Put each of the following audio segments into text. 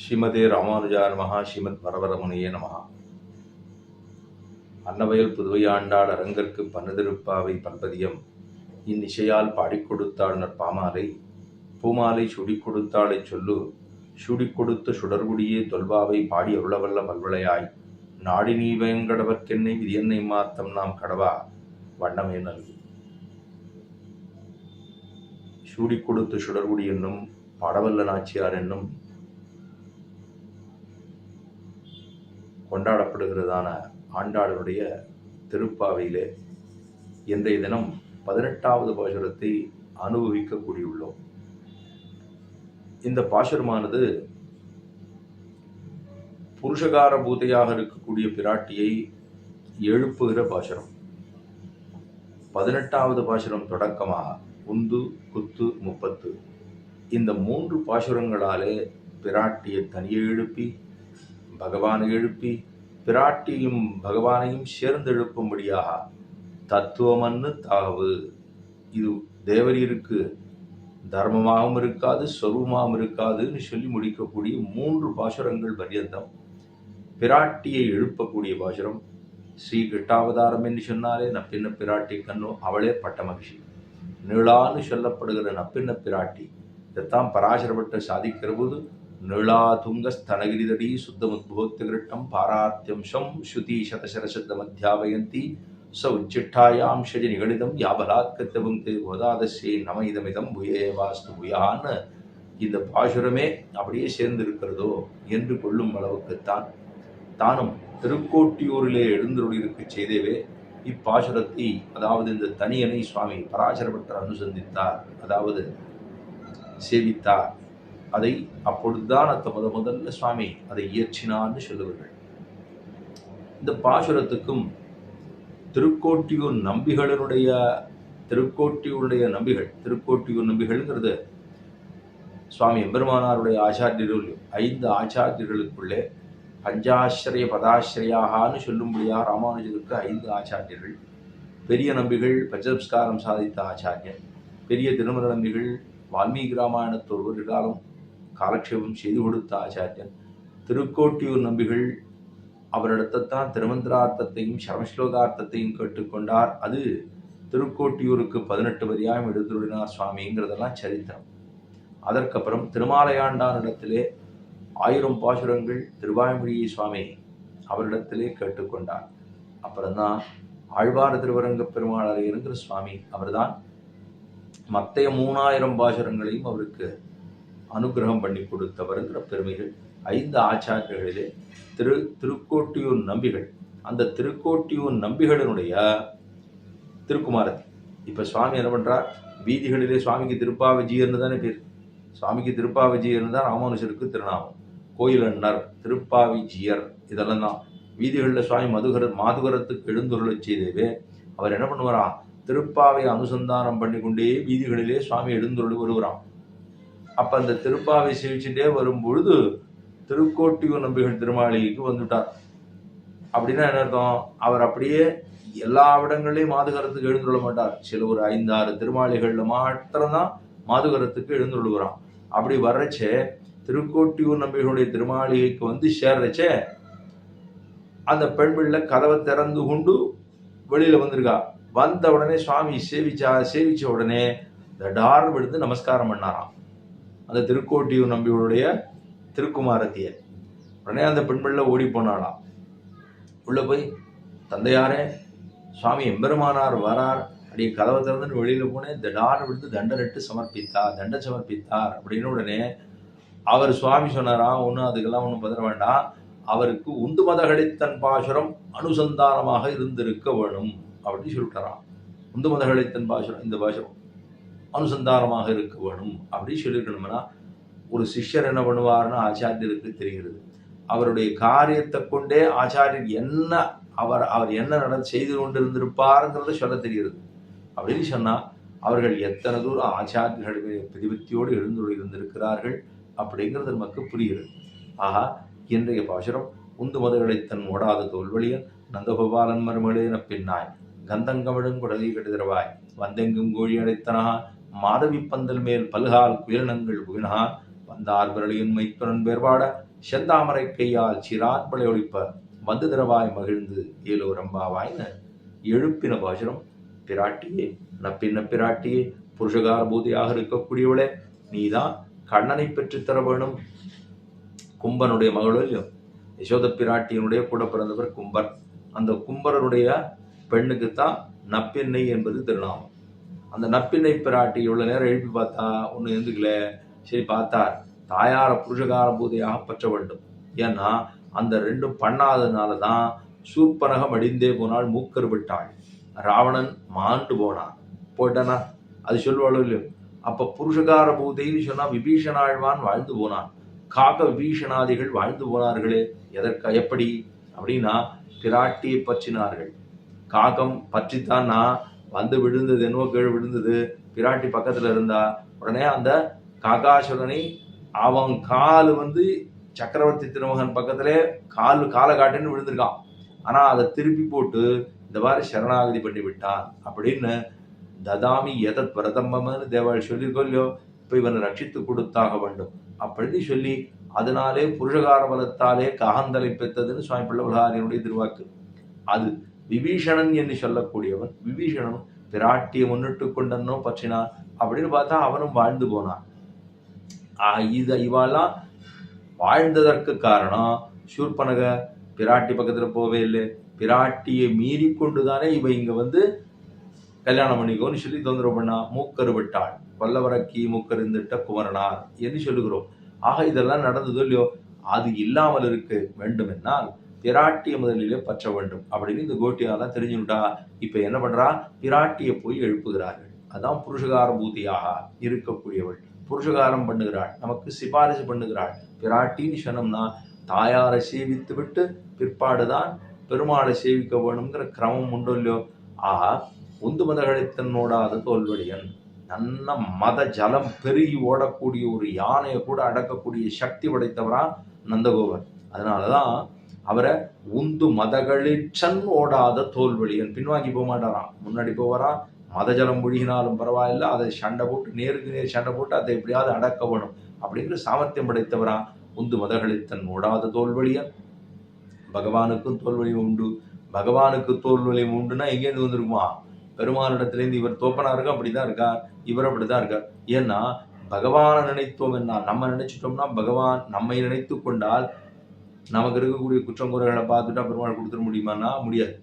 ஸ்ரீமதே ராமானுஜா நமகா ஸ்ரீமத் வரவரமுனையே நமகா அன்னவயல் புதுவையாண்டாள் அரங்கற்கு பன்னதிருப்பாவை பல்பதியம் இந்நிசையால் பாடிக் கொடுத்தாள் நற்பாமாலை. பூமாலை சுடிக்கொடுத்தாளைச் சொல்லு. சுடிக்கொடுத்த சுடர்குடியே தொல்வாவை பாடி அருளவல்ல பல்வளையாய் நாடி நீ வேங்கடவர்க்கென்னை விதியன்னை மாத்தம் நாம் கடவா. வண்ணமே நல்கு. சூடிக்கொடுத்து சுடர்குடி என்னும் பாடவல்ல நாச்சியார் என்னும் கொண்டாடப்படுகிறதான ஆண்டாளனுடைய திருப்பாவையிலே இன்றைய தினம் பதினெட்டாவது பாசுரத்தை அனுபவிக்க கூடியுள்ளோம் இந்த பாசுரமானது புருஷகார பூதையாக இருக்கக்கூடிய பிராட்டியை எழுப்புகிற பாசுரம். பதினெட்டாவது பாசுரம் தொடக்கமாக உந்து குத்து முப்பத்து. இந்த மூன்று பாசுரங்களாலே பிராட்டியை தனியே எழுப்பி பகவானை எழுப்பி பிராட்டியும் பகவானையும் சேர்ந்தெழுப்பும்படியாக தத்துவமன்னு தாவு. இது தேவரீருக்கு தர்மமாகவும் இருக்காது சொருபமாகவும் இருக்காதுன்னு சொல்லி முடிக்கக்கூடிய மூன்று பாசுரங்கள் பரியந்தம். பிராட்டியை எழுப்பக்கூடிய பாசுரம். ஸ்ரீ கிருட்டாவதாரம் என்று சொன்னாலே நப்பின்ன பிராட்டி கண்ணோ அவளே பட்ட மகிழ்ச்சி நிழான்னு சொல்லப்படுகிற நப்பின்ன பிராட்டி. இதைத்தான் பராசரப்பட்டு சாதிக்கிற போது நிழா துங்க பாராத்தியம்சம் ஸ்ருதி சதசரசத்த ச உச்சிட்டாயாம் ஷஜ நிகழிதம் யாபலாத்கத்தவும் தே கோதாதஸ்யே நம இதமிதம் புயே வாஸ்து புயான்னு. இந்த பாசுரமே அப்படியே சேர்ந்திருக்கிறதோ என்று கொள்ளும் அளவுக்குத்தான். தானும் திருக்கோட்டியூரிலே எழுந்தருளிருக்கு செய்தவே இப்பாசுரத்தை அதாவது இந்த தனியனை சுவாமி பராசரப்பட்டர் அனுசந்தித்தார் அதாவது சேவித்தார். அதை அப்பொழுதுதான் அந்த முத முதல்ல சுவாமி அதை இயற்றினான்னு சொல்லுவார்கள். இந்த பாசுரத்துக்கும் திருக்கோட்டியூர் நம்பிகளினுடைய திருக்கோட்டியூருடைய நம்பிகள் திருக்கோட்டியூர் நம்பிகள்ங்கிறது சுவாமி எம்பெருமானாருடைய ஆச்சாரியர்கள் ஐந்து ஆச்சாரியர்களுக்குள்ளே பஞ்சாசிரிய பதாசிரியாகான்னு சொல்லும்படியாக ராமானுஜருக்கு ஐந்து ஆச்சாரியர்கள். பெரிய நம்பிகள் பஞ்சபஸ்காரம் சாதித்த ஆச்சாரியர். பெரிய திருமண நம்பிகள் வால்மீகி ராமாயணத்து ஒவ்வொரு காலம் காலக்ஷேபம் செய்து கொடுத்த ஆச்சாரியன் திருக்கோட்டியூர் நம்பிகள் அவரிடத்தான் திருமந்திரார்த்தத்தையும் சரமஸ்லோகார்த்தத்தையும் கேட்டுக்கொண்டார். அது திருக்கோட்டியூருக்கு பதினெட்டு வரியாயம் எடுத்துருடினார் சுவாமிங்கிறதெல்லாம் சரித்திரம். அதற்கப்புறம் திருமாலையாண்டானிடத்திலே ஆயிரம் பாசுரங்கள் திருவாய்மொழியை சுவாமி அவரிடத்திலே கேட்டுக்கொண்டார். அப்புறம்தான் ஆழ்வார திருவரங்க பெருமாள் இருக்கிற சுவாமி அவர்தான் மற்ற மூணாயிரம் பாசுரங்களையும் அவருக்கு அனுகிரகம் பண்ணி கொடுத்தவருங்கிற பெருமைகள் ஐந்து ஆச்சாரியர்களிலே திரு திருக்கோட்டியூர் நம்பிகள். அந்த திருக்கோட்டியூர் நம்பிகளினுடைய திருக்குமாரத்தி. இப்போ சுவாமி என்ன பண்ணுறார் வீதிகளிலே சுவாமிக்கு திருப்பாவஜியர்னு தானே பேர். சுவாமிக்கு திருப்பாவஜியர்னு தான் ராமானுஜருக்கு திருநாமம். கோயிலன்னர் திருப்பாவிஜியர். இதெல்லாம் தான். வீதிகளில் சுவாமி மதுகர மாதுகரத்துக்கு எழுந்துருளச் செய்தவே அவர் என்ன பண்ணுவாராம் திருப்பாவை அனுசந்தானம் பண்ணி கொண்டே வீதிகளிலே சுவாமி எழுந்துருள் வருகிறான். அப்போ அந்த திருப்பாவை சேவிச்சுட்டே வரும்பொழுது திருக்கோட்டியூர் நம்பிகள் திருமாளிகைக்கு வந்துட்டார். அப்படின்னா என்ன அர்த்தம்? அவர் அப்படியே எல்லா இடங்கள்லையும் மாதுகரத்துக்கு எழுந்துள்ள மாட்டார். சில ஒரு ஐந்தாறு திருமாளிகளில் மாத்திரம்தான் மாதுகரத்துக்கு எழுந்துள்ளுகிறான். அப்படி வர்றச்சே திருக்கோட்டியூர் நம்பிகளுடைய திருமாளிகைக்கு வந்து சேர்றச்சே அந்த பெண்பிள்ள கதவை திறந்து கொண்டு வெளியில வந்திருக்கா. வந்த உடனே சுவாமி சேவிச்சா சேவிச்ச உடனே இந்த டார் விழுந்து நமஸ்காரம் பண்ணாராம். அந்த திருக்கோட்டியூர் நம்பிகளுடைய திருக்குமாரத்தியர். உடனே அந்த பெண்பிள்ளை ஓடி போனாளாம். உள்ளே போய் தந்தையாரே சுவாமி எம்பெருமானார் வரார். அப்படி கதவை திறந்து வெளியில் போனேன். திடார் விழுந்து தண்டனிட்டு சமர்ப்பித்தார் தண்டை சமர்ப்பித்தார். அப்படின்னு உடனே அவர் சுவாமி சொன்னாராம் ஒன்றும் அதுக்கெல்லாம் ஒன்றும் பதற வேண்டாம். அவருக்கு உந்து மதகளித்தன் பாசுரம் அனுசந்தானமாக இருந்திருக்க வேணும். அப்படின்னு சொல்லிட்டாராம் உந்து மதகளித்தன் பாசுரம் இந்த பாசுரம். அனுசந்தானமாக இருக்க வேணும். அப்படின்னு சொல்லியிருக்கணும்னா ஒரு சிஷ்யர் என்ன பண்ணுவார்னு ஆச்சாரியருக்கு தெரிகிறது. அவருடைய காரியத்தை கொண்டே ஆச்சாரியர் என்ன அவர் அவர் என்ன நட செய்து கொண்டிருந்திருப்பாருங்கிறத சொல்ல தெரிகிறது. அப்படின்னு சொன்னால் அவர்கள் எத்தனை தூரம் ஆச்சாரியர்களுடைய பிரதிபத்தியோடு எழுந்துள்ள இருந்திருக்கிறார்கள் அப்படிங்கிறது நமக்கு புரிகிறது. ஆகா இன்றைய பாசுரம் உந்து மதுகளை தன் ஓடாத தோல்வழியன் நந்தகோபாலன் மருமகளேன பின்னாய் கந்தங்கமிழும் குடலி கெடுதிரவாய் வந்தெங்கும் கோழி அடைத்தனா மாதவி பந்தல் மேல் பல்கால் குயிலினங்கள் புகினான் வந்தார் விரலியின் மைத்துரன் வேறுபாட செந்தாமரை கையால் சிராத்மலை ஒழிப்ப வந்து திரவாய் மகிழ்ந்து ஏலோ ரம்பாவாய்னு எழுப்பின பாசுரம் பிராட்டியே நப்பின்ன பிராட்டியே புருஷகார பூதியாக இருக்கக்கூடியவளே நீதான் கண்ணனை பெற்றுத் தர வேணும். கும்பனுடைய மகளும் யசோத பிராட்டியினுடைய கூட பிறந்தவர் கும்பர். அந்த கும்பரனுடைய பெண்ணுக்குத்தான் நப்பெண்ணை என்பது திருநாமம். அந்த நப்பிண்ணை பிராட்டி இவ்வளவு நேரம் எழுப்பி பார்த்தா ஒன்று எழுந்துக்கல சரி பார்த்தார். தாயார புருஷகார பூதையாக பற்ற வேண்டும். ஏன்னா அந்த ரெண்டும் பண்ணாததுனால தான் சூர்பனகம் அடிந்தே போனால் மூக்கர் விட்டாள். ராவணன் மாண்டு போனான். போயிட்டானா? அது சொல்லுவாளோ இல்லையோ? அப்ப புருஷகார பூதைன்னு சொன்னா விபீஷணாழ்வான் வாழ்ந்து போனான். காக விபீஷணாதிகள் வாழ்ந்து போனார்களே எதற்க எப்படி? அப்படின்னா பிராட்டியை பற்றினார்கள். காகம் பற்றித்தான்னா வந்து விழுந்தது என்னவோ கீழே விழுந்தது பிராட்டி பக்கத்தில் இருந்தா உடனே அந்த காகாசுரனை அவன் கால் வந்து சக்கரவர்த்தி திருமகன் பக்கத்திலே கால் காலை காட்டுன்னு விழுந்திருக்கான். ஆனால் அதை திருப்பி போட்டு இந்த மாதிரி சரணாகதி பண்ணி விட்டான் அப்படின்னு ததாமி எதத் பிரதம்பம்னு தேவாள் சொல்லியிருக்கோ இல்லையோ இப்போ இவனை ரட்சித்து கொடுத்தாக வேண்டும். அப்படின்னு சொல்லி அதனாலே புருஷகார பலத்தாலே காகந்தலை பெற்றதுன்னு சுவாமி பிள்ளவகாரியனுடைய திருவாக்கு. அது விபீஷணன் என்று சொல்லக்கூடியவன் விபீஷணன் பிராட்டியை முன்னிட்டு கொண்டனோ பற்றினான் அப்படின்னு பார்த்தா அவனும் வாழ்ந்து போனான். ஆக இது இவாலாம் வாழ்ந்ததற்கு காரணம் சூர்பனக பிராட்டி பக்கத்தில் போவே இல்லை. பிராட்டியை மீறி கொண்டுதானே இவ இங்கே வந்து கல்யாணம் பண்ணிக்கோன்னு சொல்லி தொந்தரவு பண்ணா மூக்கரு விட்டாள். கொல்லவரக்கி மூக்கருந்துட்ட குமரனார் என்று சொல்லுகிறோம். ஆக இதெல்லாம் நடந்ததோ இல்லையோ அது இல்லாமல் இருக்க. வேண்டுமென்றால் பிராட்டிய முதலிலே பற்ற வேண்டும். அப்படின்னு இந்த கோட்டியாலாம் தெரிஞ்சுட்டா இப்ப என்ன பண்றா? பிராட்டியை போய் எழுப்புகிறார்கள். அதான் புருஷகார பூதியாக இருக்கக்கூடியவள். புருஷகாரம் பண்ணுகிறாள். நமக்கு சிபாரிசு பண்ணுகிறாள். பிராட்டின்னு சொன்னோம்னா தாயாரை சேவித்து விட்டு பிற்பாடுதான் பெருமாளை சேவிக்க வேணுங்கிற கிரமம் உண்டோ இல்லையோ? ஆஹா உந்து மதகளை தன்னோடாத தோல்வழியன் நல்ல மத ஜலம் பெருகி ஓடக்கூடிய ஒரு யானையை கூட அடக்கக்கூடிய சக்தி படைத்தவரா நந்தகோபர் அதனாலதான் அவரை உந்து மதகளிச்சன் ஓடாத தோல்வழியன் பின்வாங்கி போக மாட்டாராம். முன்னாடி போவாரா? மதஜலம் முழுகினாலும் பரவாயில்ல. அதை சண்டை போட்டு நேருக்கு நேர் சண்டை போட்டு அதை எப்படியாவது அடக்க வேணும். அப்படிங்கிற சாமர்த்தியம் படைத்தவரா? உந்து மதகளித்தன் ஓடாத தோல்வழியன் பகவானுக்கும் தோல்வழி உண்டு. பகவானுக்கு தோல்வழி உண்டுன்னா எங்கேருந்து வந்திருக்குமா? பெருமானிடத்திலேருந்து இவர் தோப்பனா இருக்கா அப்படிதான் இருக்கார். இவர் அப்படிதான் இருக்கார். ஏன்னா பகவானை நினைத்தோம் என்ன நம்ம நினைச்சிட்டோம்னா பகவான் நம்மை நினைத்து கொண்டால் நமக்கு இருக்கக்கூடிய குற்றங்குறைகளை பார்த்துட்டா பெருமாள் கொடுத்துட முடியுமான்னா முடியாது.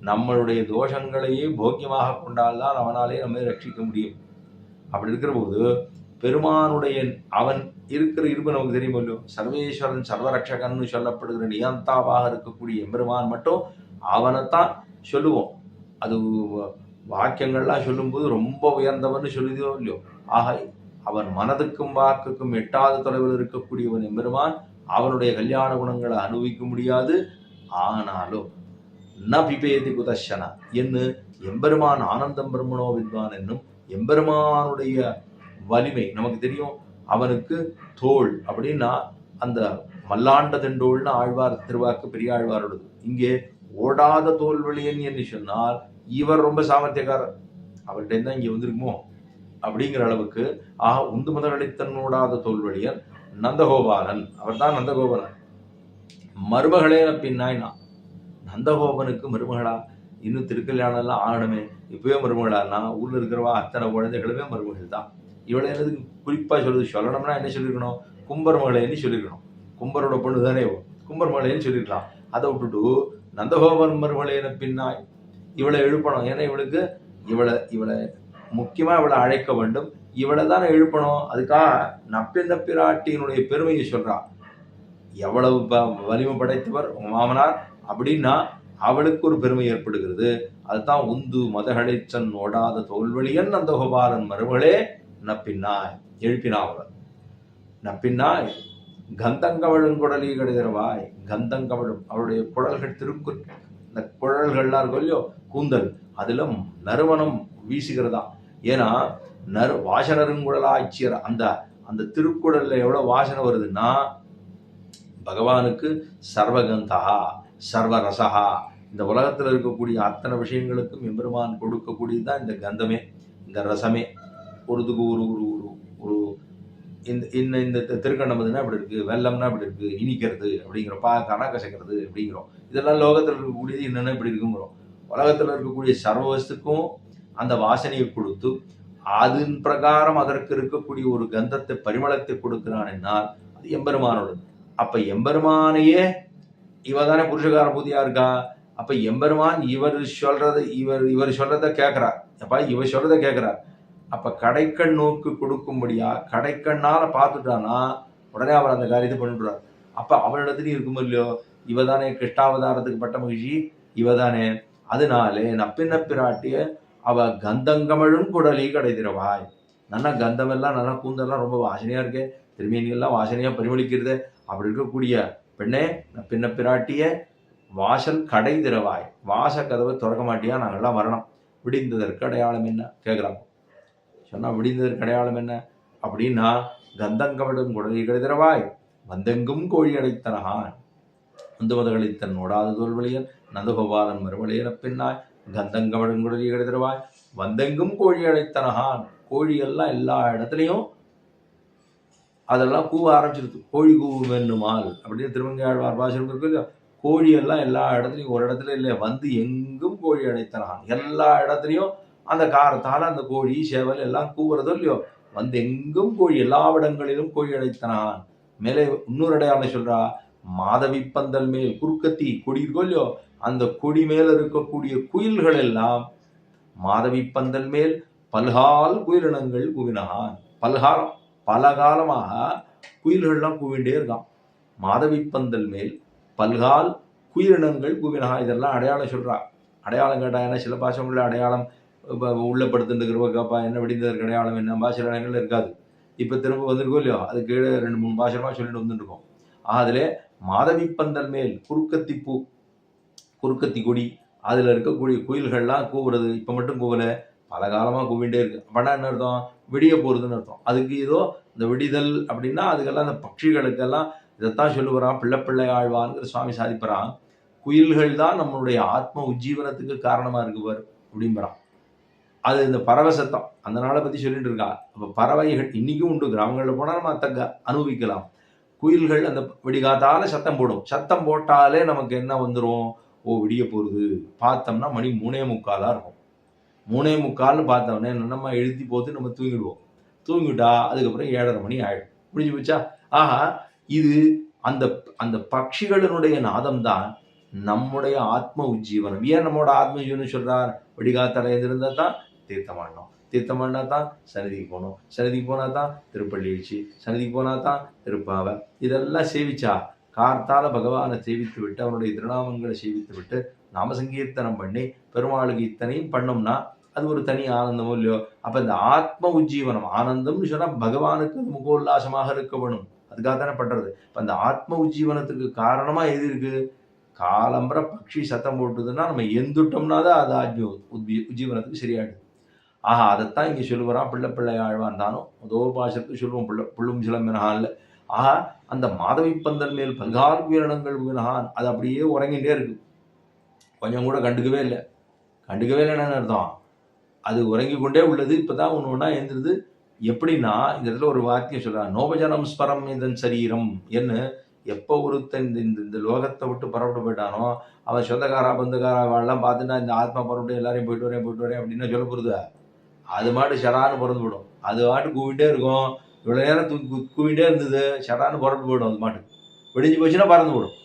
நம்மளுடைய தோஷங்களையே போக்கியமாக கொண்டால்தான் அவனாலே நம்மை ரட்சிக்க முடியும். அப்படி இருக்கிற போது பெருமானுடைய அவன் இருக்கிற இருப்பு நமக்கு தெரியும் இல்லையோ? சர்வேஸ்வரன் சர்வரட்சகன் சொல்லப்படுகிற நியந்தாவாக இருக்கக்கூடிய எம்பெருமான் மட்டும் அவனைத்தான் சொல்லுவோம். அது வாக்கியங்கள்லாம் சொல்லும்போது ரொம்ப உயர்ந்தவன் சொல்லுதோ இல்லையோ? ஆக அவன் மனதுக்கும் வாக்குக்கும் எட்டாத தொலைவில் இருக்கக்கூடியவன் எம்பெருமான் அவனுடைய கல்யாண குணங்களை அனுபவிக்க முடியாது. ஆனாலும் ந பிபேதி குதஷனா என்று எம்பெருமான் ஆனந்தம் பிரம்மணோ வித்வான் என்னும் எம்பெருமானுடைய வலிமை நமக்கு தெரியும். அவனுக்கு தோல் அப்படின்னா அந்த மல்லாண்ட தெண்டோல்னு ஆழ்வார் திருவாக்கு பெரிய ஆழ்வாரோடது இங்கே ஓடாத தோல் தோல்வழியன் என்று சொன்னால் இவர் ரொம்ப சாமர்த்தியக்காரர். அவர்கிட்ட தான் இங்கே வந்திருக்குமோ? அப்படிங்கிற அளவுக்கு ஆக உந்து முதலளித்தன் ஓடாத தோல் தோல்வழியன் நந்தகோபாலன். அவர்தான் நந்தகோபாலன். மருமகளே நான் நந்தகோபனுக்கு மருமகளா? இன்னும் திருக்கல்யாணம்லாம் ஆகணுமே. இப்பவே மருமகளானா? ஊரில் இருக்கிறவா? அத்தனை குழந்தைகளுமே மருமகள் தான் இவளை என்னதுக்கு குறிப்பாக சொல்லுது சொல்லணும்னா என்ன சொல்லியிருக்கணும் கும்பர் மகளேன்னு சொல்லியிருக்கணும் கும்பரோட பொண்ணு தானே இவ. கும்பர் மகளேன்னு சொல்லியிருக்கலாம் அதை விட்டுட்டு நந்தகோபன் மருமகளேன பின்னாய். இவளை எழுப்பணும். ஏன்னா இவளுக்கு இவளை இவளை முக்கியமாக இவளை அழைக்க வேண்டும். இவளை தானே எழுப்பணும்? அதுக்காக நப்பிந்த பிராட்டியினுடைய பெருமையை சொல்றா. எவ்வளவு ப- வலிமை படைத்தவர் உன் மாமனார்? அப்படின்னா அவளுக்கு ஒரு பெருமை ஏற்படுகிறது. அதுதான் உந்து மதகடைச்சன் ஓடாத தோல்வழியன் அந்த கோபாலன் மறுவளே நப்பின்னாய். எழுப்பினாவவர் நப்பின்னாய் கந்தங்கவழும் குடலி கடுகிறவாய் கந்தங்கவழும் அவளுடைய குடல்கள் திருக்கு இந்த குழல்கள்லாம் இருக்கும் இல்லையோ கூந்தல் அதில் நறுமணம் வீசுகிறதா? ஏன்னா நறு வாசனருங்குடலாய்ச்சியர் அந்த அந்த திருக்குடலில் எவ்வளோ வாசனை வருதுன்னா பகவானுக்கு சர்வகந்தா சர்வரசகா இந்த உலகத்தில் இருக்கக்கூடிய அத்தனை விஷயங்களுக்கும் எம்பெருமான் கொடுக்கக்கூடியது தான் இந்த கந்தமே இந்த ரசமே. ஒருதுக்கு ஒரு ஒரு ஒரு ஒரு இந்த இந்த இந்த தி- இப்படி இருக்குது வெள்ளம்னா இப்படி இருக்குது இனிக்கிறது அப்படிங்கிறோம் பா கண கசக்கிறது அப்படிங்கிறோம். இதெல்லாம் லோகத்தில் இருக்கக்கூடியது என்னென்ன இப்படி இருக்குங்கிறோம். உலகத்தில் இருக்கக்கூடிய சர்வவஸ்துக்கும் அந்த வாசனையை கொடுத்து அதன் பிரகாரம் அதற்கு இருக்கக்கூடிய ஒரு கந்தத்தை பரிமளத்தை கொடுக்கிறான் என்னால் அது எம்பெருமானோட அப்ப எம்பெருமானையே இவ தானே புருஷகார பூதியா இருக்கா? அப்ப எம்பெருமான் இவர் சொல்றதை இவர் இவர் சொல்றத கேட்கிறார் அப்பா இவர் சொல்றத கேட்கிறார் அப்ப கடைக்கண் நோக்கு கொடுக்கும்படியா கடைக்கண்ணால பார்த்துட்டானா உடனே அவர் அந்த காரியத்தை பண்ணிவிடுறார். அப்ப அவனிடத்துலயும் இருக்குமோ இல்லையோ? இவ தானே கிருஷ்ணாவதாரத்துக்கு பட்ட மகிழ்ச்சி இவ தானே அதனாலே நப்பின்ன பிராட்டிய அவ கந்தங்கமழும் குடலி கடைதிரவாய். நல்லா கந்தமெல்லாம் நல்லா கூந்தெல்லாம் ரொம்ப வாசனையா இருக்கே. திருமேனியெல்லாம் வாசனையா பரிமளிக்கிறது? அப்படி இருக்கக்கூடிய பெண்ணே பின்ன பிராட்டிய வாசல் கடை திறவாய் வாச கதவை திறக்க மாட்டியா? நாங்கள்லாம் வரணும். விடிந்ததற்கு அடையாளம் என்ன? கேட்குறாங்க சொன்னா விடிந்ததற்கு அடையாளம் என்ன? அப்படின்னா கந்தங்கமிடும் குடலி கடைதிரவாய். வந்தெங்கும் கோழி அடைத்தனகான். வந்து மதகளித்தன் ஓடாத தோல்வழியன் நந்தகோபாலன் மறுவழியன பின்னாய் கந்தங்கமிடும் குடலை கடைதிரவாய் வந்தெங்கும் கோழி அழைத்தனகான் கோழி எல்லாம் எல்லா இடத்துலையும் அதெல்லாம் கூவ ஆரம்பிச்சிருது. கோழி கூவும் என்னுமால் அப்படின்னு திருமங்கையாழ்வார் பாசனம் இருக்கு இல்லையா கோழி எல்லாம் எல்லா இடத்துலையும் ஒரு இடத்துல இல்லை. வந்து எங்கும் கோழி அடைத்தனான் எல்லா இடத்துலையும் அந்த காரத்தால் அந்த கோழி சேவல் எல்லாம் கூவுறதோ இல்லையோ வந்து எங்கும் கோழி எல்லா இடங்களிலும் கோழி அழைத்தனான் மேலே இன்னொரு அடையாளம் சொல்றா. மாதவி பந்தல் மேல் குறுக்கத்தி கொடி இருக்கோ இல்லையோ அந்த கொடி மேல் இருக்கக்கூடிய குயில்கள் எல்லாம் மாதவி பந்தல் மேல் பல்கால் குயிலினங்கள் குவினான். பல்காலம் பல காலமாக குயில்கள்லாம் கூவிண்டே இருக்கான். மாதவி பந்தல் மேல் பல்கால் குயிலினங்கள் குவினா இதெல்லாம் அடையாளம் சொல்கிறா அடையாளம் கேட்டா என்ன? சில பாஷங்களில் அடையாளம் இப்ப உள்ளப்படுத்துட்டுருக்கிறப்பா என்ன விடிந்ததற்கு அடையாளம் என்ன? சில இடங்கள்ல இருக்காது. இப்போ திரும்ப வந்திருக்கோம் இல்லையோ? அது கீழே ரெண்டு மூணு பாஷமாக சொல்லிட்டு வந்துருக்கோம் அதில் மாதவி பந்தல் மேல் குறுக்கத்தி பூ குறுக்கத்தி கொடி அதில் இருக்கக்கூடிய குயில்கள்லாம் கூவுறது இப்போ மட்டும் கூவலை பல காலமாக கூவிண்டே இருக்குது அப்படின்னா என்ன அர்த்தம்? விடிய போகிறதுன்னு அர்த்தம். அதுக்கு ஏதோ இந்த விடிதல் அப்படின்னா அதுக்கெல்லாம் அந்த பட்சிகளுக்கெல்லாம் இதைத்தான் சொல்லுவான் பிள்ளை பிள்ளை ஆழ்வான்ங்கிற சுவாமி சாதிப்பறான் குயில்கள் தான் நம்மளுடைய ஆத்ம உஜ்ஜீவனத்துக்கு காரணமாக இருக்குவார் அப்படிங்கிறான் அது இந்த பறவை சத்தம். அந்த நாளை பற்றி சொல்லிட்டு இருக்கா. அப்போ பறவைகள் இன்றைக்கும் உண்டு. கிராமங்களில் போனால் நம்ம அத்தக்க அனுபவிக்கலாம். குயில்கள் அந்த விடிகாத்தால சத்தம் போடும். சத்தம் போட்டாலே நமக்கு என்ன வந்துடும் ஓ விடிய போகுது பார்த்தோம்னா மணி மூணே முக்காலாக இருக்கும். மூணே முக்கால்னு பார்த்தோன்னே நம்ம எழுதி போட்டு நம்ம தூங்கிடுவோம். தூங்கிட்டா அதுக்கப்புறம் ஏழரை மணி ஆயிடும். முடிஞ்சு போச்சா? ஆஹா இது அந்த அந்த பட்சிகளினுடைய நாதம் தான் நம்முடைய ஆத்ம உஜ்ஜீவனம். ஏன் நம்மளோட ஆத்ம ஜீவனம் சொல்றார்? வடிகாத்தலை எழுந்திருந்தா தான் தீர்த்தம் பண்ணணும் தீர்த்தம் பண்ணா தான் சன்னதிக்கு போகணும். சன்னதிக்கு போனால் தான் திருப்பள்ளி எழுச்சி. சன்னதிக்கு போனால் தான் திருப்பாவை. இதெல்லாம் சேவிச்சா கார்த்தால பகவானை சேவித்து விட்டு அவனுடைய திருநாமங்களை சேவித்து விட்டு நாம சங்கீர்த்தனம் பண்ணி பெருமாளுக்கு இத்தனையும் பண்ணோம்னா அது ஒரு தனி ஆனந்தமோ இல்லையோ? அப்ப இந்த ஆத்ம உஜ்ஜீவனம் ஆனந்தம்னு சொன்னா பகவானுக்கு அது முகோல்லாசமாக இருக்க வேணும். அதுக்காக தானே பண்றது. இப்ப அந்த ஆத்ம உஜ்ஜீவனத்துக்கு காரணமா எது இருக்கு? காலம்பர பக்ஷி சத்தம் போட்டுதுன்னா நம்ம எந்துட்டோம்னா தான் அது ஆத்ம உஜ்ஜீ- உஜ்ஜீவனத்துக்கு சரியாயிடுது. ஆஹா அதைத்தான் இங்க சொல்லுவாரான் பிள்ளை பிள்ளை ஆழ்வான் தானோ? முதோ பாசத்துக்கு சொல்லுவோம் பிள்ளை புள்ளும் சிலம்பினஹான்ல ஆஹா அந்த மாதவி பந்தல் மேல் பல்கால் உயிரினங்கள் உயிரினஹான் அது அப்படியே உறங்கிட்டே இருக்கு. கொஞ்சம் கூட கண்டுக்கவே இல்லை. கண்டுக்கவே இல்லைன்னு அர்த்தம்? அது உறங்கி கொண்டே உள்ளது. இப்பதான் ஒன்று ஒன்றா எழுந்திருது. எப்படின்னா இந்த இடத்துல ஒரு வார்த்தையை சொல்றான் நோபஜனம் ஸ்பரம் இதன் சரீரம் என்ன எப்போ ஒருத்தன் இந்த இந்த இந்த லோகத்தை விட்டு புறப்பட்டு போயிட்டானோ அவன் சொந்தக்காரா பந்துக்காரா எல்லாம் பார்த்துட்டா இந்த ஆத்மா புறப்பட்டு எல்லாரையும் போயிட்டு வரேன் போயிட்டு வரேன் அப்படின்னு சொல்ல போகிறது அது மாட்டு ஷரான்னு பிறந்து விடும் அது மாட்டு கூவிட்டே இருக்கும். இவ்வளோ நேரம் தூக்கி கு- கூவிட்டே இருந்தது. சடான்னு புறப்பட்டு போயிடும் அது மாட்டுக்கு விடிஞ்சு போச்சுன்னா பறந்து போடும்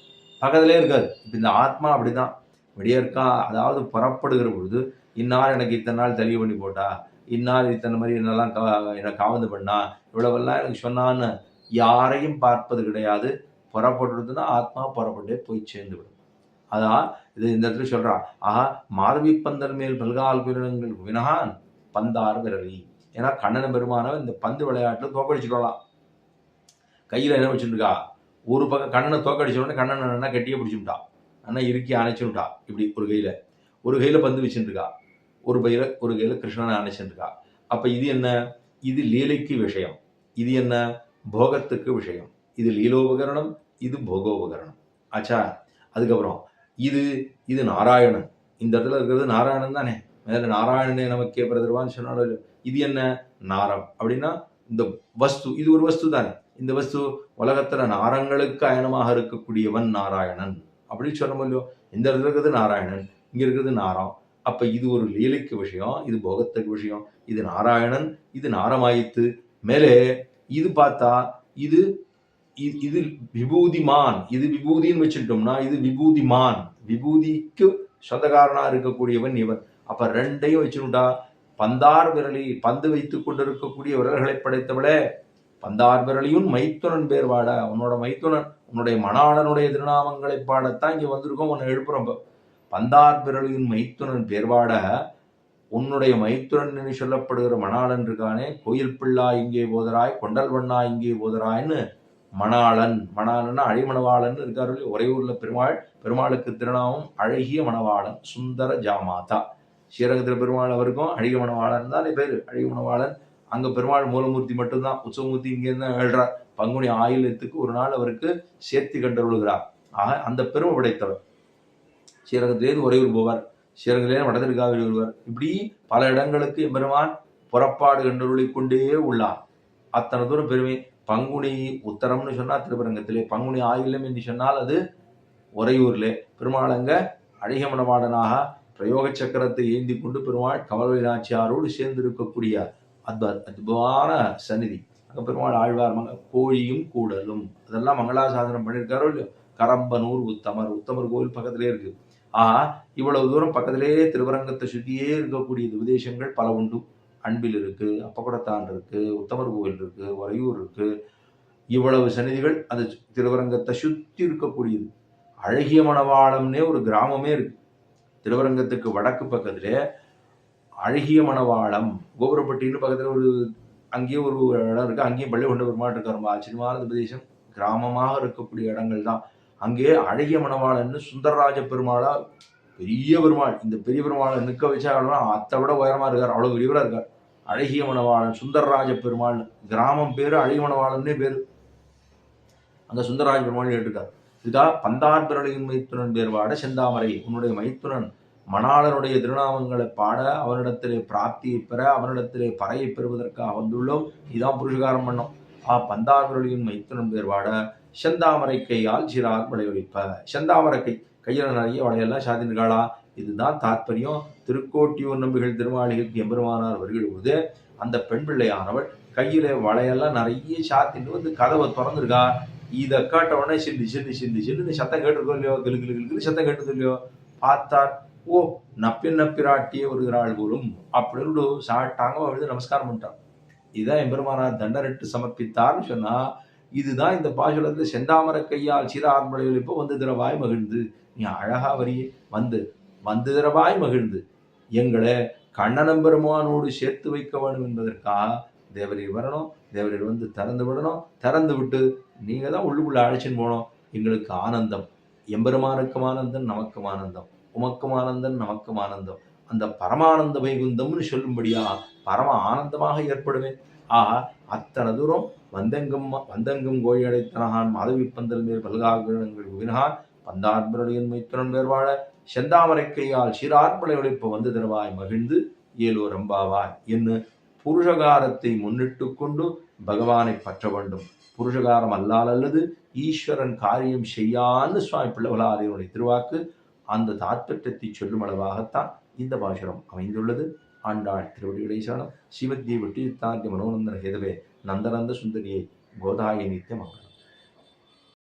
பக்கத்துலேயே இருக்காது. இப்போ இந்த ஆத்மா அப்படிதான். வெளியே இருக்கா? அதாவது புறப்படுகிற பொழுது இன்னார் எனக்கு இத்தனை நாள் தெளிவு பண்ணி போட்டா இன்னார் இத்தனை மாதிரி என்னெல்லாம் கா என்னை காவந்து பண்ணா இவ்வளவெல்லாம் எனக்கு சொன்னான்னு யாரையும் பார்ப்பது கிடையாது. புறப்படுறதுன்னா ஆத்மா புறப்பட்டே போய் சேர்ந்து விடும். அதான் இது இந்த இடத்துல சொல்றா. ஆஹா மாதவி பந்தல் மேல் பல்கால் குயிரினங்கள் வினகான் பந்தார் விரவி ஏன்னா கண்ணன பெருமானவன் இந்த பந்து விளையாட்டில் தோக்கடிச்சுக்கலாம் கையில் என்ன வச்சுருக்கா ஒரு பக்கம் கண்ணனை தோக்கடிச்சோடனே கண்ணன் கண்ணனை என்ன கட்டியே பிடிச்சுட்டான் அண்ணா இறுக்கி அணைச்சுட்டா இப்படி ஒரு கையில். ஒரு கையில் பந்து வச்சுருக்கா ஒரு கையில ஒரு கையில் கிருஷ்ணனை அணைச்சுருக்கா அப்போ இது என்ன? இது லீலைக்கு விஷயம். இது என்ன? போகத்துக்கு விஷயம். இது லீலோபகரணம் இது போகோபகரணம். ஆச்சா? அதுக்கப்புறம் இது இது நாராயணன். இந்த இடத்துல இருக்கிறது நாராயணன் தானே? மேலே நாராயணனே நமக்கே பிரதர்வான்னு சொன்னாலும் இது என்ன? நாரம். அப்படின்னா இந்த வஸ்து இது ஒரு வஸ்து தானே. இந்த வஸ்து உலகத்துல நாரங்களுக்கு அயனமாக இருக்கக்கூடியவன் நாராயணன். அப்படின்னு சொல்ல முடியும் இந்த இடத்துல இருக்கிறது நாராயணன் இங்க இருக்கிறது நாரம். அப்ப இது ஒரு லீலைக்கு விஷயம் இது போகத்துக்கு விஷயம். இது நாராயணன் இது நாரமாயித்து. மேலே இது பார்த்தா இது இது விபூதிமான். இது விபூதின்னு வச்சுட்டோம்னா இது விபூதிமான். விபூதிக்கு சொந்தக்காரனா இருக்கக்கூடியவன் இவன். அப்ப ரெண்டையும் வச்சுட்டா பந்தார் விரலி பந்து வைத்துக் கொண்டிருக்கக்கூடிய விரல்களை படைத்தவளே பந்தார் விரலியும் மைத்துனன் பேர் வாட. உன்னோட மைத்துனன் உன்னுடைய மணாளனுடைய திருநாமங்களை பாடத்தான் இங்க வந்திருக்கோம் உன்னை எழுப்புறோம் பந்தார் விரலியின் மைத்துனன் பேர் வாட. உன்னுடைய மைத்துனன் என்று சொல்லப்படுகிற மணாளன் இருக்கானே கோயில் பிள்ளா இங்கே போதராய் கொண்டல் வண்ணா இங்கே போதராய்ன்னு மணாளன் மணாளன்னா அழிமணவாளன் இருக்காரு ஒரே ஊர்ல பெருமாள் பெருமாளுக்கு திருநாமம் அழகிய மணவாளன் சுந்தர ஜாமாதா. ஸ்ரீரங்கத்தில் பெருமாள் அவருக்கும் அழிக மணவாளன் தானே பேரு. அழகிய மணவாளன் அங்க பெருமாள் மூலமூர்த்தி மட்டும்தான். உற்சவமூர்த்தி இங்கேருந்து எழுறார். பங்குனி ஆயுளத்துக்கு ஒரு நாள் அவருக்கு சேர்த்தி கண்டருளுகிறார். ஆக அந்த பெருமை படைத்தவர். ஸ்ரீரங்கத்திலேருந்து உறையூர் போவார். ஸ்ரீரங்கத்திலேருந்து வடதிருக்காவில் வருவார். இப்படி பல இடங்களுக்கு எம்பெருமான் புறப்பாடு கண்டருளி கொண்டே உள்ளார். அத்தனை தூரம் பெருமை. பங்குனி உத்தரம்னு சொன்னா திருப்பரங்கத்திலே. பங்குனி ஆயிலம் என்று சொன்னால் அது உறையூர்லே பெருமாள் அங்க அழகிய பிரயோக சக்கரத்தை ஏந்தி கொண்டு பெருமாள் கமலவை நாச்சியாரோடு சேர்ந்து இருக்கக்கூடிய அத்ப அத்புதமான சந்நிதி. அங்கே பெருமாள் ஆழ்வார் மங்க கோழியும் கூடலும். அதெல்லாம் மங்களாசாசனம் பண்ணியிருக்காரோ இல்லையோ? கரம்பனூர் உத்தமர் உத்தமர் கோவில் பக்கத்திலே இருக்கு. ஆஹா இவ்வளவு தூரம் பக்கத்திலேயே திருவரங்கத்தை சுத்தியே இருக்கக்கூடிய உபதேசங்கள் பல உண்டு. அன்பில் இருக்கு அப்பகுடத்தான் இருக்கு உத்தமர் கோவில் இருக்கு உறையூர் இருக்கு. இவ்வளவு சந்நிதிகள் அந்த திருவரங்கத்தை சுற்றி இருக்கக்கூடியது. அழகிய மணவாளம்னே ஒரு கிராமமே இருக்கு. திருவரங்கத்துக்கு வடக்கு பக்கத்திலே அழகிய மணவாளம். கோபுரப்பட்டின்னு பக்கத்துல ஒரு அங்கேயே ஒரு இடம் இருக்கு. அங்கேயும் பள்ளி கொண்ட பெருமாள் இருக்கார். ரொம்ப ஆச்சரியமான பிரதேசம். கிராமமாக இருக்கக்கூடிய இடங்கள் தான் அங்கே அழகிய மணவாளன்னு சுந்தரராஜ பெருமாளா பெரிய பெருமாள் இந்த பெரிய பெருமாளை நிற்க வச்சா அத்தை விட உயரமா இருக்கார். அவ்வளவு பெரியவரா இருக்கார். அழகிய மணவாளன் சுந்தரராஜ பெருமாள் கிராமம் பேரு அழகிய மணவாளன்னே பேரு. அந்த சுந்தரராஜ பெருமாள் கேட்டிருக்கார். இதா பந்தார் பிறலையின் மைத்துனன் பேர் செந்தாமரை உன்னுடைய மைத்துனன் மணாளனுடைய திருநாமங்களை பாட அவனிடத்திலே பிராப்தியை பெற அவனிடத்திலே பறையை பெறுவதற்காக வந்துள்ளோம் இதான் புருஷகாரம் பண்ணோம் ஆ பந்தார் மைத்துனன் பேர் செந்தாமரை கையால் சிறார் விளைவிப்ப செந்தாமரை கை கையில் நிறைய வளையெல்லாம் சாதினிருக்காளா இதுதான் தாத்பரியம். திருக்கோட்டியூர் நம்பிகள் திருமாளிகைக்கு எம்பெருமானார் வருகிற அந்த பெண் பிள்ளையானவள் கையில வளையெல்லாம் நிறைய சாத்திட்டு வந்து கதவை திறந்திருக்கா? இதை கேட்ட உடனே சில்லு சில்லு சில்லி சில்லு சத்தம் கேட்டிருக்கோம் இல்லையோ? கிளு கிளு கிளு சத்தம் கேட்டது இல்லையோ? பார்த்தார் ஓ நப்பின் நப்பிராட்டியே வருகிறாள் போலும். அப்படின்னு சாட்டாங்க எழுதி நமஸ்காரம் பண்ணிட்டான். இதுதான் எம்பெருமானார் தண்டரிட்டு சமர்ப்பித்தார்னு சொன்னா இதுதான் இந்த பாசுரத்துல செந்தாமர கையால் சிறார்மலையில் இப்போ வந்து திரவாய் மகிழ்ந்து. நீ அழகா வரியே வந்து வந்து திரவாய் மகிழ்ந்து. எங்களை கண்ணனம் பெருமானோடு சேர்த்து வைக்க வேண்டும் என்பதற்காக தேவரீர் வரணும். தேவரீர் வந்து திறந்து விடணும். திறந்து விட்டு நீங்கள் தான் உள்ளுக்குள்ளே அழைச்சின்னு போனோம் எங்களுக்கு ஆனந்தம். எம்பெருமானுக்கும் ஆனந்தம் நமக்கும் ஆனந்தம். உமக்கும் ஆனந்தம் நமக்கும் ஆனந்தம். அந்த பரமானந்த வைகுந்தம்னு சொல்லும்படியா பரம ஆனந்தமாக ஏற்படுவேன் ஆஹா அத்தனை தூரம் வந்தெங்கும் வந்தெங்கும் கோயடைத்தனகான் மாதவி பந்தல் மேல் பல்காகிரணங்கள் உவினகான் பந்தார்பரடியன் மைத்துரன் மேற்வாழ செந்தாமரை கையால் சிறார்பலை ஒழிப்பு வந்து தருவாய் மகிழ்ந்து ஏலோ ரம்பாவாய் என்று புருஷகாரத்தை முன்னிட்டு கொண்டு பகவானை பற்ற வேண்டும். புருஷகாரம் அல்லால் அல்லது ஈஸ்வரன் காரியம் செய்யான்னு சுவாமி பிள்ளவலாரியனுடைய திருவாக்கு அந்த தாத்பரியத்தை சொல்லும் அளவாகத்தான் இந்த பாசுரம் அமைந்துள்ளது. ஆண்டாள் திருவடிகளை சரணம் சிவத்தியை வெட்டித்தார்ய மனோநந்தன ஹேதவே நந்தநந்த சுந்தரியை கோதாயை நித்தியம் மங்களம்